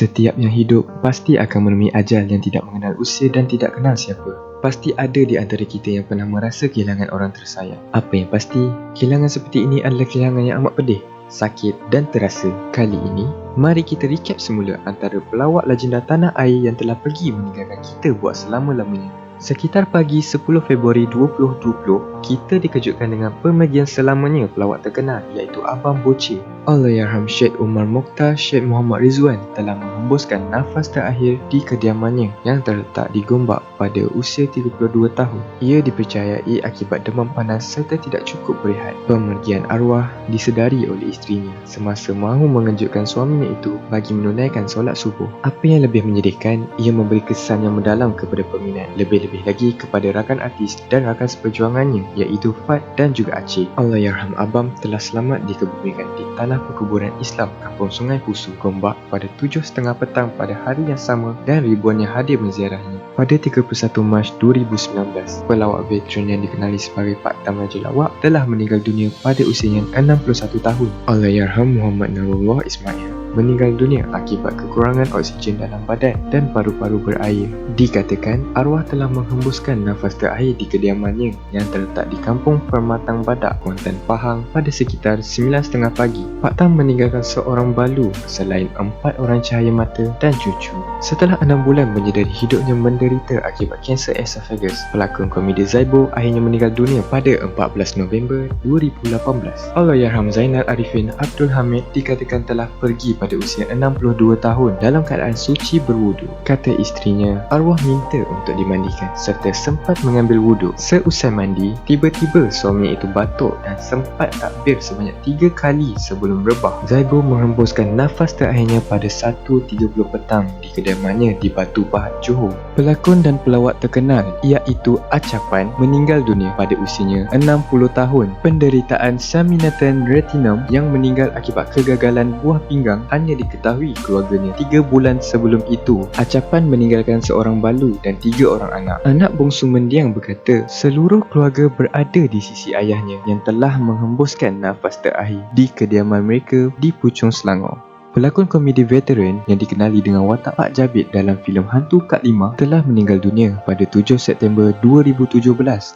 Setiap yang hidup pasti akan menemui ajal yang tidak mengenal usia dan tidak kenal siapa. Pasti ada di antara kita yang pernah merasa kehilangan orang tersayang. Apa yang pasti, kehilangan seperti ini adalah kehilangan yang amat pedih, sakit dan terasa. Kali ini, mari kita recap semula antara pelawak legenda tanah air yang telah pergi meninggalkan kita buat selama-lamanya. Sekitar pagi 10 Februari 2020, kita dikejutkan dengan pemergian selamanya pelawak terkenal iaitu Abang Boce. Allahyarham Syed Umar Mokhtar Syed Muhammad Rizwan telah menghembuskan nafas terakhir di kediamannya yang terletak di Gombak pada usia 32 tahun. Ia dipercayai akibat demam panas serta tidak cukup berehat. Pemergian arwah disedari oleh isterinya semasa mahu mengejutkan suaminya itu bagi menunaikan solat subuh. Apa yang lebih menyedihkan, ia memberi kesan yang mendalam kepada peminat. Lebih-lebih lagi kepada rakan artis dan rakan seperjuangannya iaitu Fat dan juga Aceh. Allahyarham Abam telah selamat dikebumikan di tanah perkuburan Islam Kampung Sungai Pusu, Gombak pada 7.30 petang pada hari yang sama dan ribuan yang hadir menziarahnya. Pada 31 Mac 2019, pelawak veteran yang dikenali sebagai Pak Tam Raja Lawak telah meninggal dunia pada usianya 61 tahun. Allahyarham Muhammad Narullah Ismail meninggal dunia akibat kekurangan oksigen dalam badan dan paru-paru berair. Dikatakan arwah telah menghembuskan nafas terakhir di kediamannya yang terletak di Kampung Permatang Badak, Kuantan Pahang pada sekitar 9.30 pagi. Pak Tam meninggalkan seorang balu selain empat orang cahaya mata dan cucu. Setelah enam bulan menyedari hidupnya menderita akibat kanser esophagus, pelakon komedi Zaibo akhirnya meninggal dunia pada 14 November 2018. Allahyarham Zainal Arifin Abdul Hamid dikatakan telah pergi pada usia 62 tahun dalam keadaan suci berwudu. Kata isterinya, arwah minta untuk dimandikan serta sempat mengambil wudu. Seusai mandi, tiba-tiba suami itu batuk dan sempat takbir sebanyak tiga kali sebelum rebah. Zaibo menghembuskan nafas terakhirnya pada 1.30 petang di kediamannya di Batu Pahat, Johor. Pelakon dan pelawak terkenal iaitu Acapan meninggal dunia pada usianya 60 tahun. Penderitaan Saminatan Retinum yang meninggal akibat kegagalan buah pinggang hanya diketahui keluarganya tiga bulan sebelum itu. Acapan meninggalkan seorang balu dan tiga orang anak. Anak bongsu mendiang berkata, seluruh keluarga berada di sisi ayahnya yang telah menghembuskan nafas terakhir di kediaman mereka di Puchong Selangor. Pelakon komedi veteran yang dikenali dengan watak Pak Jabit dalam filem Hantu Kak Lima telah meninggal dunia pada 7 September 2017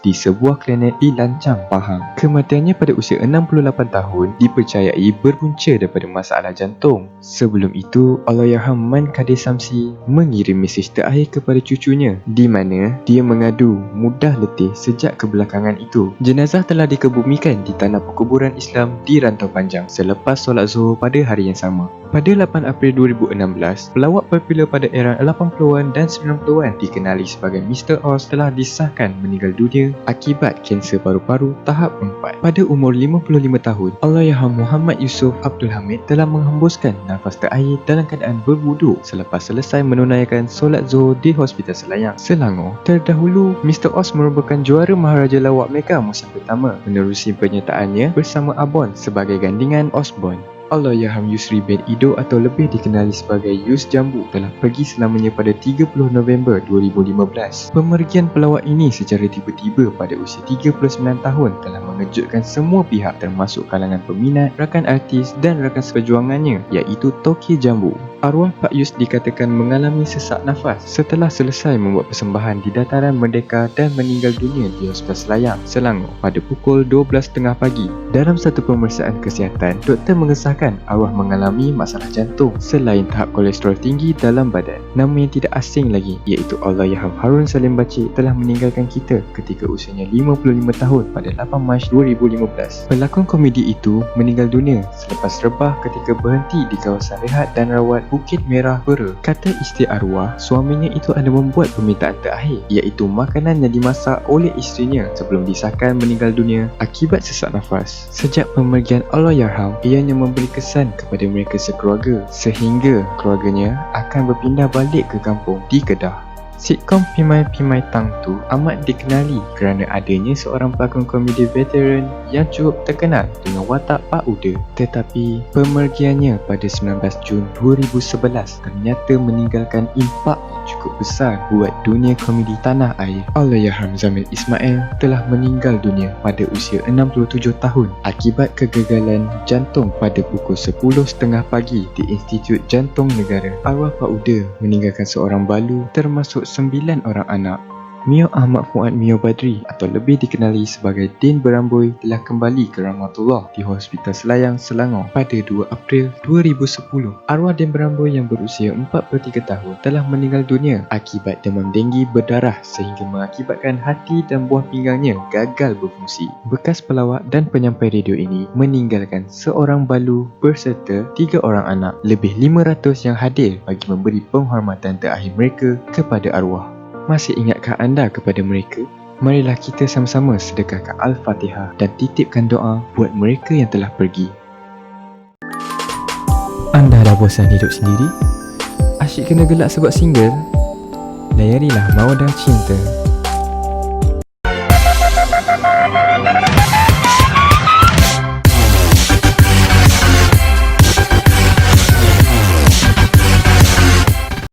di sebuah klinik di Lancang, Pahang. Kematiannya pada usia 68 tahun dipercayai berpunca daripada masalah jantung. Sebelum itu, Allahyarham Man Kadir Samsi mengirim mesej terakhir kepada cucunya di mana dia mengadu mudah letih sejak kebelakangan itu. Jenazah telah dikebumikan di tanah perkuburan Islam di Rantau Panjang selepas solat zuhur pada hari yang sama. Pada 8 April 2016, pelawak popular pada era 80-an dan 90-an dikenali sebagai Mr. Oz telah disahkan meninggal dunia akibat kanser paru-paru tahap 4. Pada umur 55 tahun, Allahyarham Muhammad Yusof Abdul Hamid telah menghembuskan nafas terakhir dalam keadaan berwuduk selepas selesai menunaikan solat zuhur di Hospital Selayang, Selangor. Terdahulu, Mr. Oz merupakan juara Maharaja Lawak Mega musim pertama menerusi penyertaannya bersama Abon sebagai gandingan Osborne. Allahyarham Yusri bin Ido atau lebih dikenali sebagai Yus Jambu telah pergi selamanya pada 30 November 2015. Pemergian pelawak ini secara tiba-tiba pada usia 39 tahun telah mengejutkan semua pihak termasuk kalangan peminat, rakan artis dan rakan seperjuangannya iaitu Toki Jambu. Arwah Pak Yus dikatakan mengalami sesak nafas setelah selesai membuat persembahan di dataran Merdeka dan meninggal dunia di Hospital Selayang, Selangor pada pukul 12.30 pagi. Dalam satu pemeriksaan kesihatan, doktor mengesahkan arwah mengalami masalah jantung selain tahap kolesterol tinggi dalam badan. Nama yang tidak asing lagi iaitu Allahyarham Harun Salim Bacik telah meninggalkan kita ketika usianya 55 tahun pada 8 Mac 2015. Pelakon komedi itu meninggal dunia selepas rebah ketika berhenti di kawasan rehat dan rawat Bukit Merah Pera. Kata isteri arwah, suaminya itu ada membuat permintaan terakhir iaitu makanan yang dimasak oleh isterinya sebelum disahkan meninggal dunia akibat sesak nafas. Sejak pemergian Allahyarham, ianya memberi kesan kepada mereka sekeluarga sehingga keluarganya akan berpindah balik ke kampung di Kedah. Sitcom Pimai Pimai Tang tu amat dikenali kerana adanya seorang pelakon komedi veteran yang cukup terkenal dengan watak Pak Uda. Tetapi pemergiannya pada 19 Jun 2011 ternyata meninggalkan impak yang cukup besar buat dunia komedi tanah air. Allahyarham Zamir Ismail telah meninggal dunia pada usia 67 tahun akibat kegagalan jantung pada pukul 10.30 pagi di Institut Jantung Negara. Arwah Pak Uda meninggalkan seorang balu termasuk 9 orang anak Mio Ahmad Fuad Mio Badri atau lebih dikenali sebagai Din Beramboi telah kembali ke Rahmatullah di Hospital Selayang, Selangor pada 2 April 2010. Arwah Din Beramboi yang berusia 43 tahun telah meninggal dunia akibat demam denggi berdarah sehingga mengakibatkan hati dan buah pinggangnya gagal berfungsi. Bekas pelawak dan penyampai radio ini meninggalkan seorang balu berserta tiga orang anak lebih 500 yang hadir bagi memberi penghormatan terakhir mereka kepada arwah. Masih ingatkah anda kepada mereka? Marilah kita sama-sama sedekahkan Al-Fatihah dan titipkan doa buat mereka yang telah pergi. Anda dah bosan hidup sendiri? Asyik kena gelak sebab single? Layarilah Mawadah Cinta